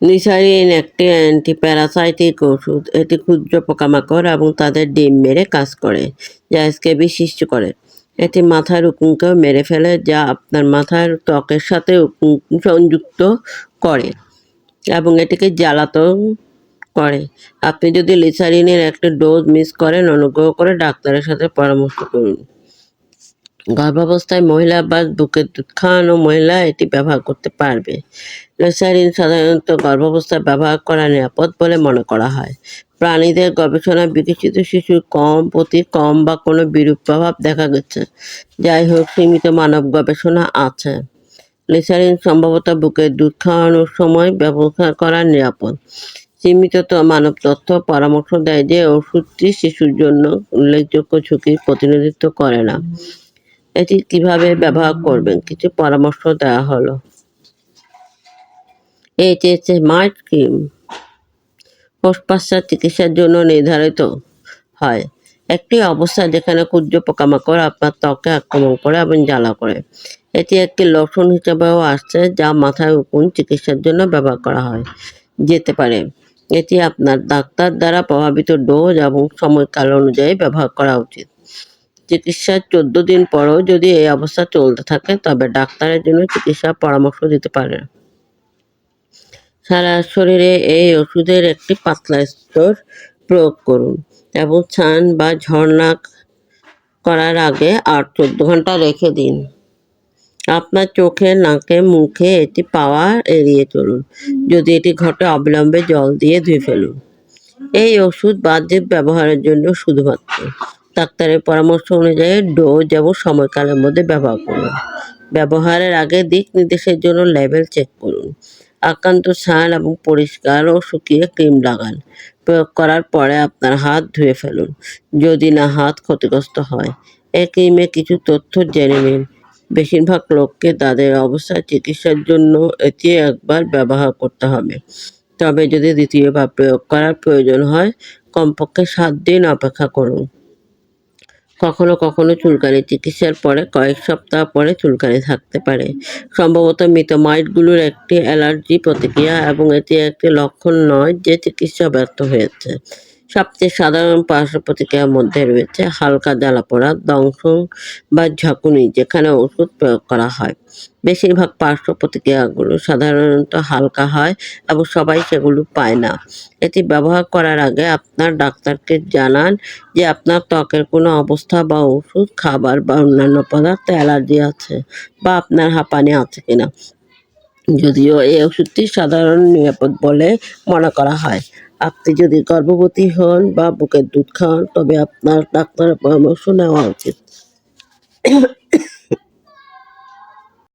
নিসারিন একটি অ্যান্টিপ্যারাসাইটিক ওষুধ, এটি ক্ষুদ্র পোকামাকড় এবং তাদের ডিম মেরে কাজ করে, যা স্কেবি সৃষ্টি করে। এটি মাথার উকুনকেও মেরে ফেলে, যা আপনার মাথার ত্বকের সাথে সংযুক্ত করে এবং এটিকে জ্বালাতন করে। আপনি যদি লিসারিনের একটা ডোজ মিস করেন, অনুগ্রহ করে ডাক্তারের সাথে পরামর্শ করুন। গর্ভাবস্থায় মহিলা বা বুকের দুধ খাওয়ানো মহিলা এটি ব্যবহার করতে পারবে। লেসারিন সাধারণত গর্ভাবস্থায় ব্যবহার করা নিরাপদ বলে মনে করা হয়। প্রাণীদের গবেষণায় বিকশিত শিশুর কম প্রতি কম বা কোনো বিরূপ প্রভাব দেখা গেছে। যাই হোক, সীমিত মানব গবেষণা আছে। লিসারিন সম্ভবত বুকের দুধ খাওয়ানোর সময় ব্যবহার করা নিরাপদ। সীমিত তো- মানব তথ্য পরামর্শ দেয় যে, ওষুধটি শিশুর জন্য উল্লেখযোগ্য ঝুঁকির প্রতিনিধিত্ব করে না। এটি কীভাবে ব্যবহার করবেন? কিছু পরামর্শ দেওয়া হলো। এটি হচ্ছে মাইট ক্রিম পোষপাশ্চার চিকিৎসার জন্য নির্ধারিত হয়। একটি অবস্থা যেখানে ক্ষুদ্র পোকামাকড় আপনার ত্বকে আক্রমণ করে এবং জ্বালা করে। এটি একটি লোশন হিসেবেও আসছে যা মাথায় উকুন চিকিৎসার জন্য ব্যবহার করা হয়। যেতে পারে। এটি আপনার ডাক্তার দ্বারা প্রভাবিত ডোজ এবং সময়কাল অনুযায়ী ব্যবহার করা উচিত। চিকিৎসার চোদ্দ দিন পরও যদি এই অবস্থা চলতে থাকে, তবে ডাক্তারের জন্য চিকিৎসার পরামর্শ দিতে পারেন সারা শরীরে এই ওষুধের একটি পাতলা স্তর প্রয়োগ করুন এবং ছান বা ঝর্ণা করার আগে আর চোদ্দ ঘণ্টা রেখে দিন। আপনার চোখে, নাকে, মুখে এটি পাওয়া এড়িয়ে চলুন। যদি এটি ঘটে, অবিলম্বে জল দিয়ে ধুয়ে ফেলুন। এই ওষুধ বাহ্যিক ব্যবহারের জন্য শুধুমাত্র। ডাক্তারের পরামর্শ অনুযায়ী ডোজ এবং সময়কালের মধ্যে ব্যবহার করুন। ব্যবহারের আগে দিক নির্দেশের জন্য লেবেল চেক করুন। আক্রান্ত ছান এবং পরিষ্কার ও শুকিয়ে ক্রিম লাগান। প্রয়োগ করার পরে আপনার হাত ধুয়ে ফেলুন। যদি না, হাত ক্ষতিগ্রস্ত হয়। এই ক্রিমে কিছু তথ্য জেনে নিন। বেশিরভাগ লোককে তাদের অবস্থার চিকিৎসার জন্য এটি একবার ব্যবহার করতে হবে। তবে যদি দ্বিতীয়বার প্রয়োগ করার প্রয়োজন হয়, কমপক্ষে সাত দিন অপেক্ষা করুন। কখনো কখনো চুলকানি, চিকিৎসার পরে কয়েক সপ্তাহ পরে চুলকানি থাকতে পারে। সম্ভবত মিতোমাইটগুলোর একটি অ্যালার্জি প্রতিক্রিয়া এবং এটি একটি লক্ষণ নয় যে চিকিৎসা ব্যর্থ হয়েছে। সবচেয়ে সাধারণ পার্শ্ব প্রতিক্রিয়ার মধ্যে রয়েছে হালকা জ্বালাপোড়া দংশন বা ঝাঁকুনি, যেখানে ওষুধ প্রয়োগ করা হয়। বেশিরভাগ পার্শ্ব প্রতিক্রিয়াগুলো সাধারণত হালকা হয় এবং সবাই সেগুলো পায় না। এটি ব্যবহার করার আগে আপনার ডাক্তারকে জানান যে আপনার ত্বকের কোনো অবস্থা বা ওষুধ, খাবার বা অন্যান্য পদার্থে অ্যালার্জি আছে বা আপনার হাঁপানি আছে কিনা। যদিও এই ওষুধটি সাধারণ নিরাপদ বলে মনে করা হয়। আপনি যদি গর্ভবতী হন বা বুকের দুধ খান তবে আপনার ডাক্তারের পরামর্শ নেওয়া উচিত।